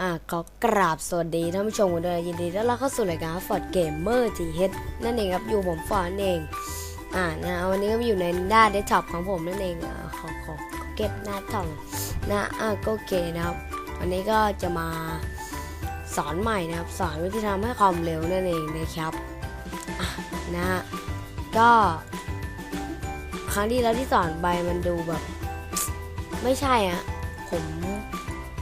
อ่าขอกราบสวัสดีท่านผู้ชมกันด้วยยินดีต้อนรับเข้าสู่รายการฟอร์ดเกมเมอร์ทีเฮดนั่นเองครับอยู่ผมฟอร์ดเอง อ่านะวันนี้ก็อยู่ในหน้าเดสก์ท็อปของผมนั่นเองอ่าขอขอเก็บหน้าท่องนะอ่าก็โอเคนะครับ วันนี้ก็จะมาสอนใหม่นะครับ สอนวิธีทำให้คอมเร็วนั่นเองนะครับนะฮะก็ ครั้งที่แล้วที่สอนไปมันดูแบบ ไม่ใช่อะผม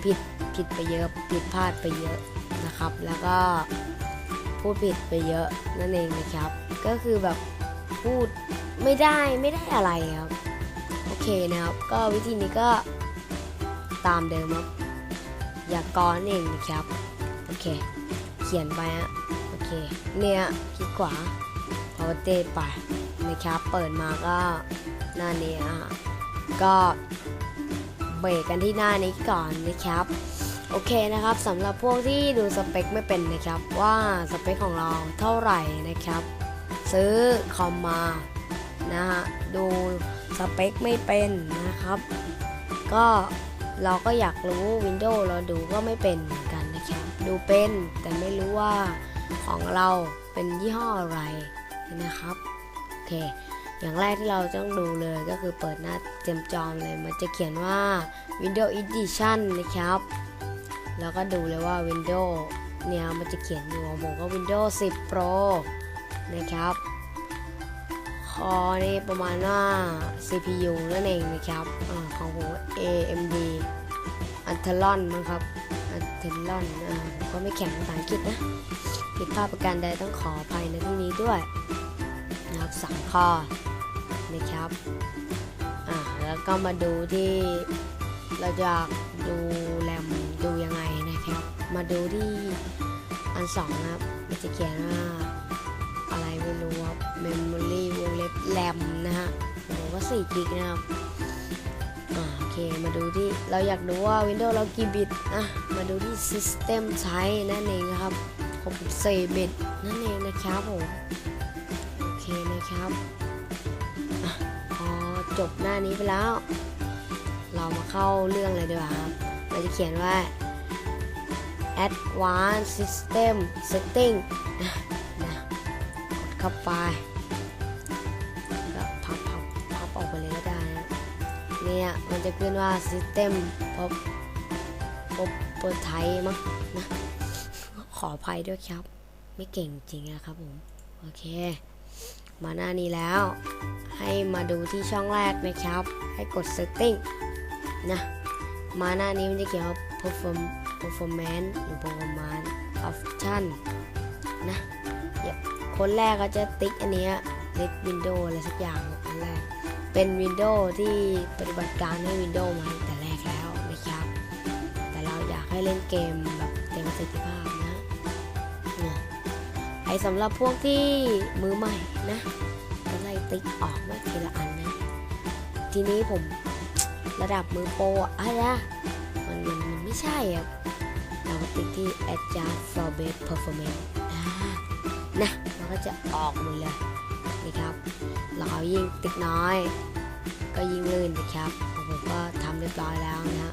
ผิด ผิดไปเยอะผิดพลาดไปเยอะนะครับ แล้วก็พูดผิดไปเยอะนั่นเองนะครับ ก็คือแบบพูดไม่ได้ไม่ได้อะไรครับ โอเคนะครับ ก็วิธีนี้ก็ตามเดิมครับอย่ากอนเองนะครับ โอเค เขียนไปฮะโอเค เนี่ยคลิกขวา power t ไปนะครับ เปิดมาก็หน้านี้อะก็เบรกกันที่หน้านี้ก่อนนะครับ โอเคนะครับสำหรับพวกที่ดูสเปคไม่เป็นนะครับว่าสเปคของเราเท่าไหร่นะครับ ซื้อคอมมานะฮะดูสเปคไม่เป็นนะครับ ก็เราก็อยากรู้ Windows เราดูก็ไม่เป็นเหมือนกันนะครับ ดูเป็นแต่ไม่รู้ว่าของเราเป็นยี่ห้ออะไรนะครับโอเค อย่างแรกที่เราต้องดูเลยก็คือเปิดหน้าเต็มจอมเลยมันจะเขียนว่า Windows Edition นะครับ แล้วก็ดูเลยว่า Windows เนี่ยมันจะเขียนอยู่ของผมก็ Windows 10 Pro นะครับ คอนี่ประมาณว่า CPU นั่นเองนะครับอของผม AMD a n t e l o n มั้งครับ a n t e l o n อ่าผมก็ไม่แข็งภาษาอังกฤษนะผิดพลาดประการใดต้องขออภัยในที่นี้ด้วยนะครับสามข้อนะครับ อ่า แล้วก็มาดูที่เราจะดู ดูที่อันสองนะครับมันจะเขียนว่าอะไรไม่รู้ครับ memory วงเล็บแรมนะฮะผมว่า4กิกนะครับอ่าโอเคมาดูที่เราอยากดูว่า Windows เรากี่บิตอะมาดูที่ System ใช้นั่นเองนะครับผม4บิตนั่นเองนะครับผมโอเคนะครับอะพอจบหน้านี้ไปแล้ว เรามาเข้าเรื่องเลยดีกว่าครับเราจะเขียนว่า advanced system setting นะนะกดเข้าไปก็พับพับพับออกไปเลยก็ได้นะเนี่ยมันจะขึ้นว่า system พบพบเปิดไทยมั้งนะขออภัยด้วยครับ ไม่เก่งจริงนะครับผม โอเค มาหน้านี้แล้ว ให้มาดูที่ช่องแรกนะครับ ให้กด setting นะ มาหน้านี้มันจะเขียนว่า perform performance หรือ performance option นะคนแรกก็จะติ๊กอันเนี้ย list window อะไรสักอย่างอันแรก เป็น Windows ที่ปฏิบัติการให้ Windows มาแต่แรกแล้วนะครับ แต่เราอยากให้เล่นเกมแบบเต็มประสิทธิภาพนะนะไอสำหรับพวกที่มือใหม่นะก็ไล่ติ๊กออกมาทีละอันนะ ทีนี้ผม ระดับมือโปรอะอะไรนะมันมันมันไม่ใช่อะเราติ๊กที่ adjust for best performance นะมันก็จะออกหมดเลยนี่ครับ เรายิ่งติ๊กน้อย ก็ยิ่งลื่นนะครับผมก็ทำเรียบร้อยแล้วนะฮะ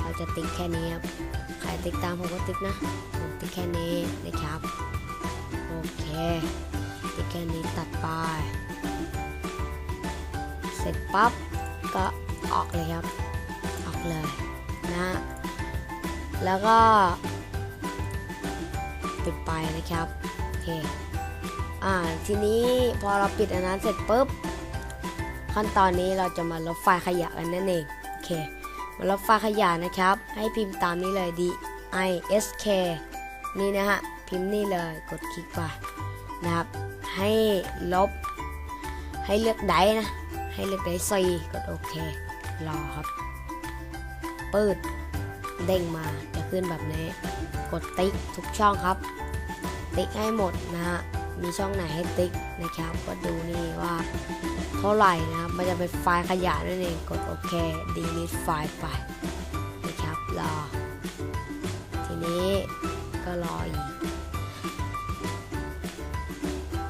เราจะติ๊กแค่นี้ครับใครติ๊กตามผมก็ติ๊กนะผมติ๊กแค่นี้นะครับโอเคติ๊กแค่นี้ตัดไปเสร็จปั๊บก็ ออกเลยครับ ออกเลยนะ แล้วก็ปิดไปนะครับโอเคอ่าทีนี้พอเราปิดอันนั้นเสร็จปุ๊บขั้นตอนนี้เราจะมาลบไฟล์ขยะกันนั่นเองโอเคมาลบไฟล์ขยะนะครับ ให้พิมพ์ตามนี้เลย d i s k นี่นะฮะพิมพ์นี่เลยกดคลิกไปนะครับ ให้ลบ ให้เลือกไดนะ ให้เลือกไดซีกดโอเค รอครับปืดเด้งมาจะขึ้นแบบนี้ กดติ๊กทุกช่องครับ ติ๊กให้หมดนะฮะ มีช่องไหนให้ติ๊กนะครับ ก็ดูนี่ว่าเท่าไหร่นะครับ มันจะเป็นไฟล์ขยะนั่นเอง กดโอเค delete ไฟล์ไปนะครับรอ ทีนี้ก็รออีก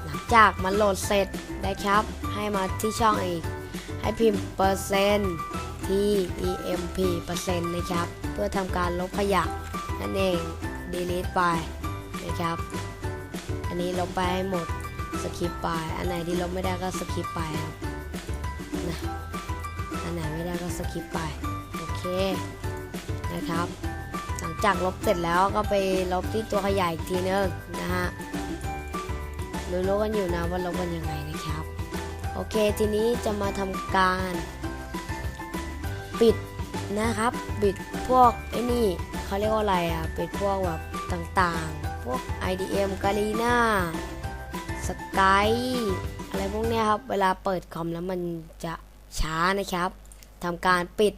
หลังจากมันโหลดเสร็จนะครับ ให้มาที่ช่องอีก ให้พิมพ์เปอร์เซ็นต์ ที่ emp เปอร์เซ็นต์นะครับ เพื่อทำการลบขยะนั่นเอง delete ไปนะครับ อันนี้ลบไปให้หมดสคิปไป อันไหนที่ลบไม่ได้ก็สคิปไปครับนะอันไหนไม่ได้ก็สคิปไป โอเคนะครับ หลังจากลบเสร็จแล้วก็ไปลบที่ตัวขยายอีกทีนึงนะฮะรู้ๆกันอยู่นะว่าลบกันยังไงนะครับ โอเคทีนี้จะมาทำการ ปิดนะครับปิดพวกไอ้นี่เขาเรียกว่าอะไรอะปิดพวกแบบต่างๆ พวก IDM g a l i n a Sky อะไรพวกเนี้ยครับ เวลาเปิดคอมแล้วมันจะช้านะครับทำการปิด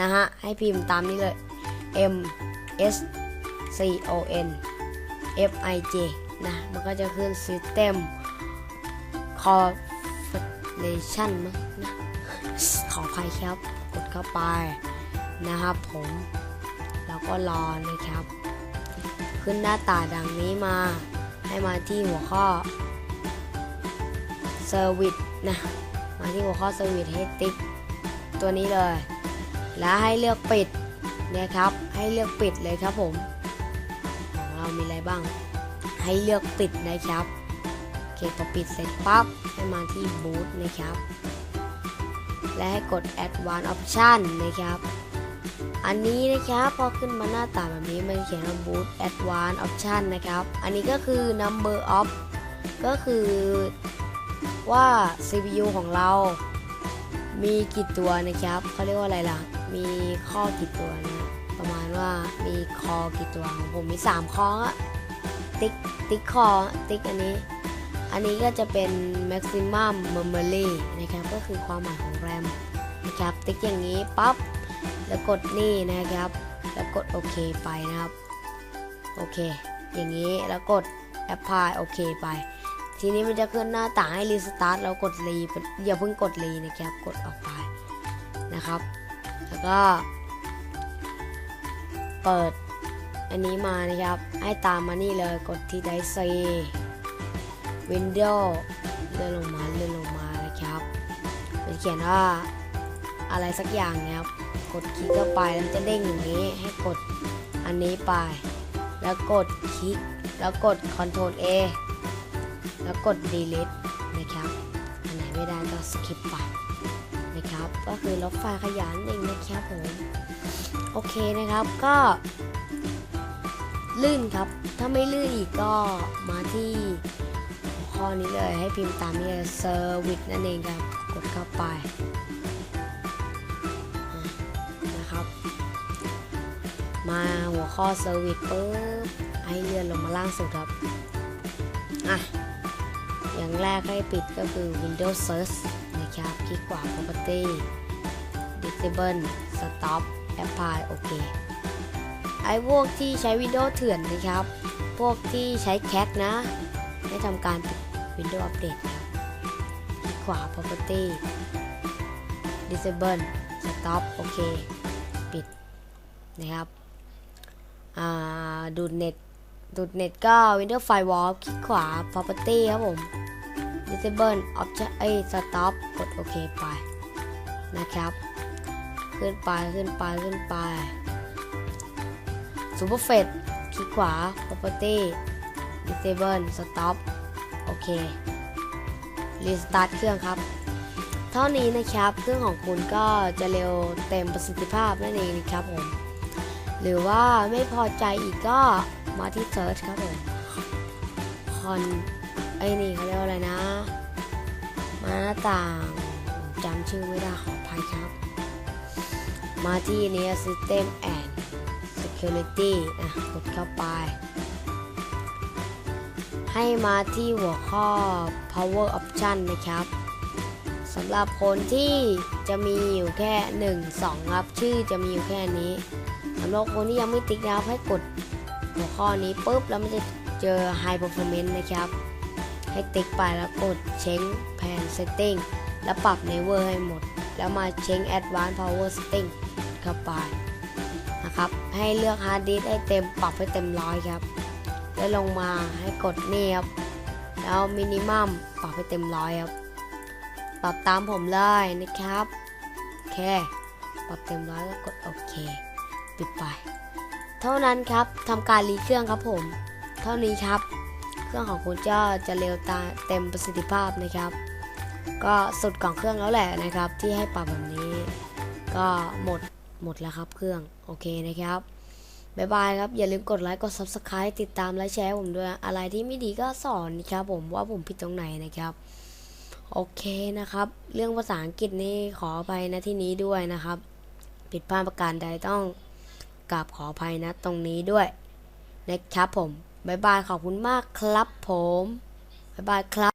นะฮะ ให้พิมพ์ตามนี้เลย M S C O N F I J นะ มันก็จะขึ้น System Configuration มั้งนะ ขออภัยครับ เข้าไปนะครับผมแล้วก็รอนะครับ ขึ้นหน้าต่างดังนี้มาให้มาที่หัวข้อ Service นะมาที่หัวข้อ Service ให้ติ๊กตัวนี้เลย แล้วให้เลือกปิดนะครับ ให้เลือกปิดเลยครับผมของเรามีอะไรบ้าง ให้เลือกปิดนะครับโอเคพอปิดเสร็จปั๊บให้มาที่ Boot นะครับ และให้กด Advanced Option นะครับ อันนี้นะครับพอขึ้นมาหน้าต่างแบบนี้มันเขียนว่า Boot Advanced Option นะครับ อันนี้ก็คือ Number of ก็คือว่า CPU ของเรา มีกี่ตัวนะครับเขาเรียกว่าอะไรล่ะ มีข้อกี่ตัวนะประมาณว่ามีคอกี่ตัวของผมมี 3 คออะติ๊กติ๊กคอติ๊กอันนี้ อันนี้ก็จะเป็น maximum memory นะครับ ก็คือความหมายของ RAM นะครับ ติ๊กอย่างนี้ปั๊บ แล้วกดนี่นะครับ แล้วกดโอเคไปนะครับ โอเค อย่างนี้ แล้วกด apply โอเคไป ทีนี้มันจะขึ้นหน้าต่างให้รีสตาร์ทแล้วกดรีอย่าเพิ่งกดรีนะครับ กดออกไปนะครับ แล้วก็ เปิดอันนี้มานะครับ ให้ตามมานี่เลย กดที่ไดซี Windows เลื่อนลงมาเลื่อนลงมานะครับมันเขียนว่าอะไรสักอย่างนะครับ กดคลิกเข้าไปแล้วจะเด้งอย่างนี้ให้กดอันนี้ไป แล้วกดคลิก แล้วกด Ctrl A แล้วกด delete นะครับ อันไหนไม่ได้ก็ skip ไปนะครับ ก็คือลบไฟล์ขยานเองนะครับผมโอเคนะครับก็ ลื่นครับ ถ้าไม่ลื่นอีกก็มาที่ ข้อนี้เลยให้พิมพ์ตามนี้เลย service นั่นเองครับกดเข้าไปนะครับมาหัวข้อ service ปุ๊บให้เลื่อนลงมาล่างสุดครับอะอย่างแรกให้ปิดก็คือ Windows Search นะครับ คลิกขวา Property Disable Stop Apply โอเคไอ้พวกที่ใช้ Windows เถื่อนนะครับ พวกที่ใช้แค c นะ ให้ทำการปิด Windows Update คลิกขวา Property Disable Stop โอเค ปิดนะครับดูดเน็ตดูดเน็ตก็ Windows Firewall คลิกขวา Property ครับผม Disable Option เอ้ย Stop กดโอเคไปนะครับ ขึ้นไปขึ้นไปขึ้นไป Super f e t คลิกขวา Property Disable Stop โอเค Restart เครื่องครับ เท่านี้นะครับเครื่องของคุณก็จะเร็วเต็มประสิทธิภาพนั่นเองนะครับผมหรือว่าไม่พอใจอีกก็มาที่ Search ครับผมคอนไอ้นี่เขาเรียกว่าอะไรนะ มาหน้าต่างจำชื่อไม่ได้ขออภัยครับ มาที่นี้ System and Security นะกดเข้าไป ให้มาที่หัวข้อ Power Option นะครับสำหรับคนที่จะมีอยู่แค่ 1 2 ครับ ชื่อจะมีอยู่แค่นี้สำหรับคนที่ยังไม่ติ๊กนะครับให้กดหัวข้อนี้ปุ๊บแล้วมันจะเจอ High Performance นะครับ ให้ติ๊กไปแล้วกด Change Pan Setting แล้วปรับ Never ให้หมด แล้วมา Change Advanced Power Setting เข้าไปนะครับ ให้เลือก Hard Disk ให้เต็มปรับให้เต็มร้อยครับ แล้วลงมาให้กดนี่ครับ แล้ว Minimum ปรับให้เต็มร้อยครับ ปรับตามผมเลยนะครับโอเคปรับเต็มร้อยก็กดโอเค ปิดไป เท่านั้นครับทำการรีเครื่องครับผม เท่านี้ครับ เครื่องของคุณจะจะเร็วตาเต็มประสิทธิภาพนะครับ ก็สุดของเครื่องแล้วแหละนะครับ ที่ให้ปรับแบบนี้ ก็หมดหมดแล้วครับเครื่องโอเคนะครับ บายบายครับ อย่าลืมกดไลค์กด subscribe ติดตามและแชร์ผมด้วย อะไรที่ไม่ดีก็สอนนะครับผมว่าผมผิดตรงไหนนะครับ โอเคนะครับ เรื่องภาษาอังกฤษนี่ขออภัยนะที่นี้ด้วยนะครับ ผิดพลาดประการใดต้องกราบขออภัยนะตรงนี้ด้วยนะครับผมบายบายขอบคุณมากครับผมบายบายครับ